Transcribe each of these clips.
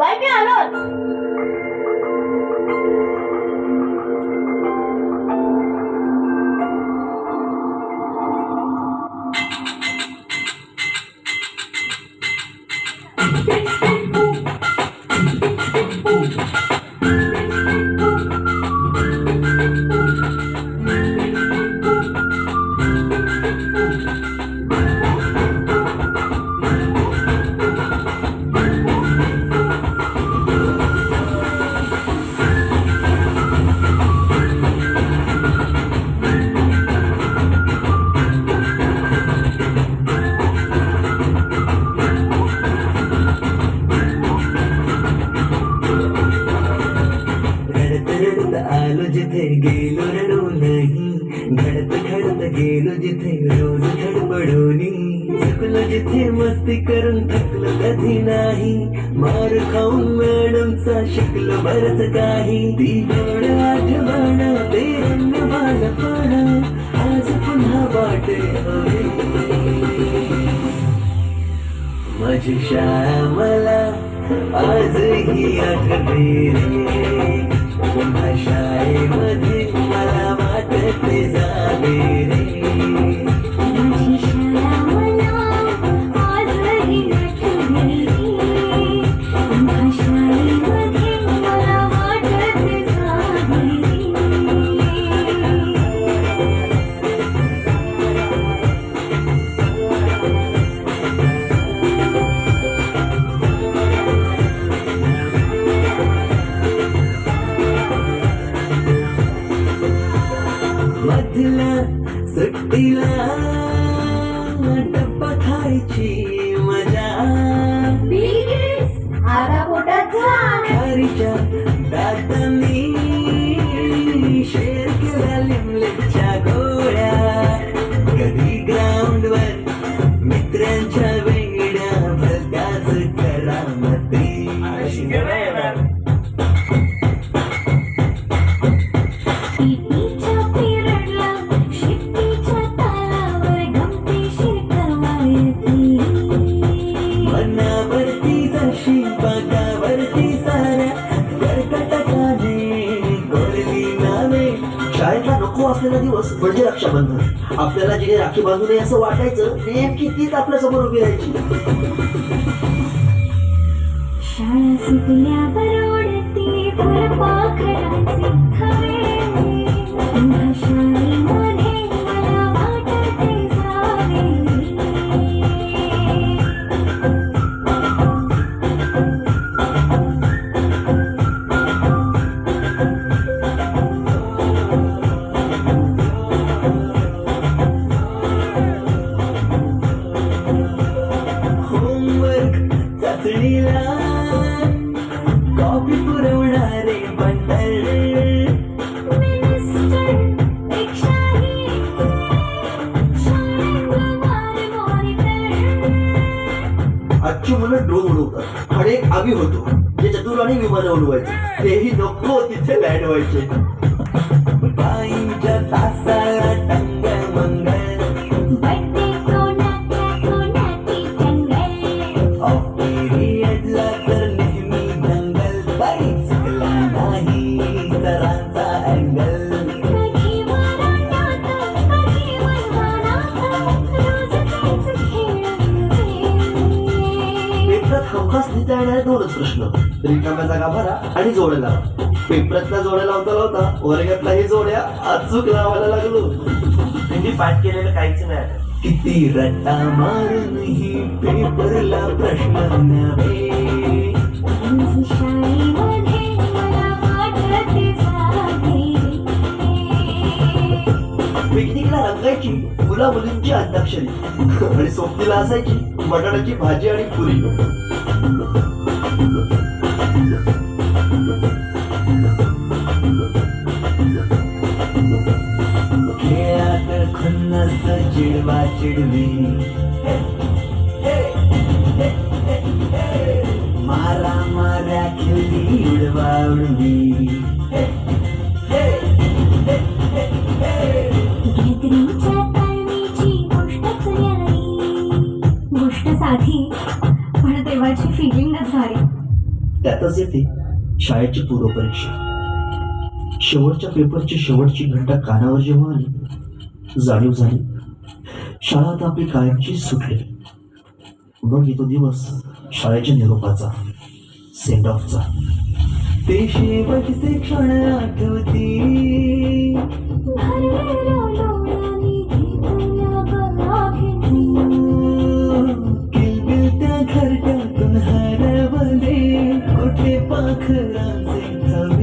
Bye मी आलो Thank you. आलो जिथे गेलो रडू नाही घडत घडत गेलो जिथे रोज खडबडोनी. थकलो जिथे मस्ती करून थकलो कधी नाही. मार खाऊन मॅडमचा शिकलो बरच काही. ती गोड आठवण ते रंग बालपण आज पुन्हा वाटे हवे. माझी शाळा मला आजही आठवते रे मधल्या सुट्टीला डब्बा खायची मजा. खारीच्या दातांनी शाळेतला नको असलेला दिवस म्हणजे रक्षाबंधन. आपल्याला जिने राखी बांधू नये असं वाटायचं नेमकी तीच आपल्यासमोर उभी राहायची. शाळा थवे चाचणीला कॉपी पुरवणारे बंडल मिनिस्टर पेक्षाही शाळेंगवार मॉनिटर आजची मुलं ड्रोन उडवतात आणि एक आम्ही होतो जे चतुराने विमानं उडवायचे तेही नको तिथे लँड व्हायचे बाईंच्या तासाला लिहिता येणारे दोनच प्रश्न. रिकाम्या जागा भरा आणि जोड्या लावा. पेपरातल्या जोड्या लावता लावता वर्गातल्याही जोड्या अचूक लावायला लागलो. हिंदी पाठ केलेलं काहीच नाही आलं. किती रट्टा मारूनही पेपरला प्रश्न नव्हे शाळेमध्ये मला पिकनिकला रंगायची मुला मुलींची अंताक्षरी. आणि सोबतीला असायची बटाट्याची भाजी आणि पुरी. खेळात खुन्नस चिडवा चिडवी पण तेव्हाची फिलिंगच भारी त्यातच येते शाळेची पूर्वपरीक्षा. शेवटच्या पेपरची शेवटची घंटा कानावर जेव्हा आली जाणीव झाली शाळा आता आपली कायमची सुटली. मग येतो दिवस शाळेच्या निरोपाचा सेंड ऑफचा ते शेवटचे क्षण आठवती हरवले कुठे पाखरांचे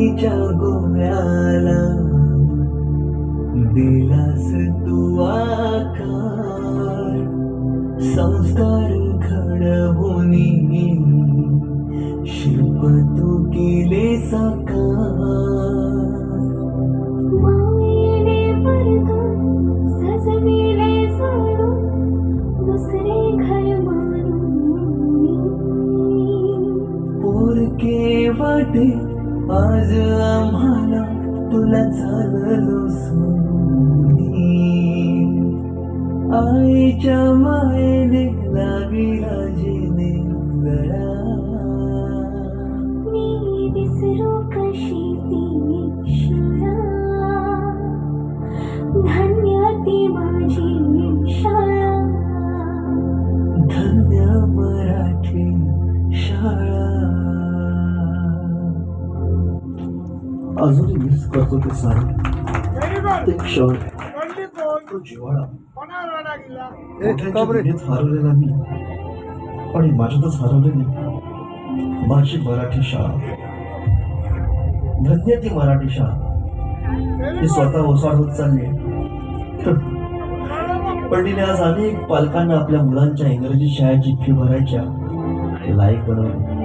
मातीच्या गोव्याला. दिलास तू आकार. संस्कार घडवूनी शिल्प तू केले साकार. वाटे आज आम्हाला तुला झालं सोनी आईच्या मायेने लागला राजेने लढा. मी विसरू कशी अजूनही मिस करतो ते सारं. ते क्षण. तो मोठ्यांच्या दुनियेत हरवलेला मी. आणि माझ्यातच हरवलेली माझी मराठी शाळा. धन्य ती मराठी शाळा. ती स्वतः ओसाड होत चालली पण तिने आज अनेक पालकांना आपल्या मुलांच्या इंग्रजी शाळेची फी भरायच्या लायक बनवली.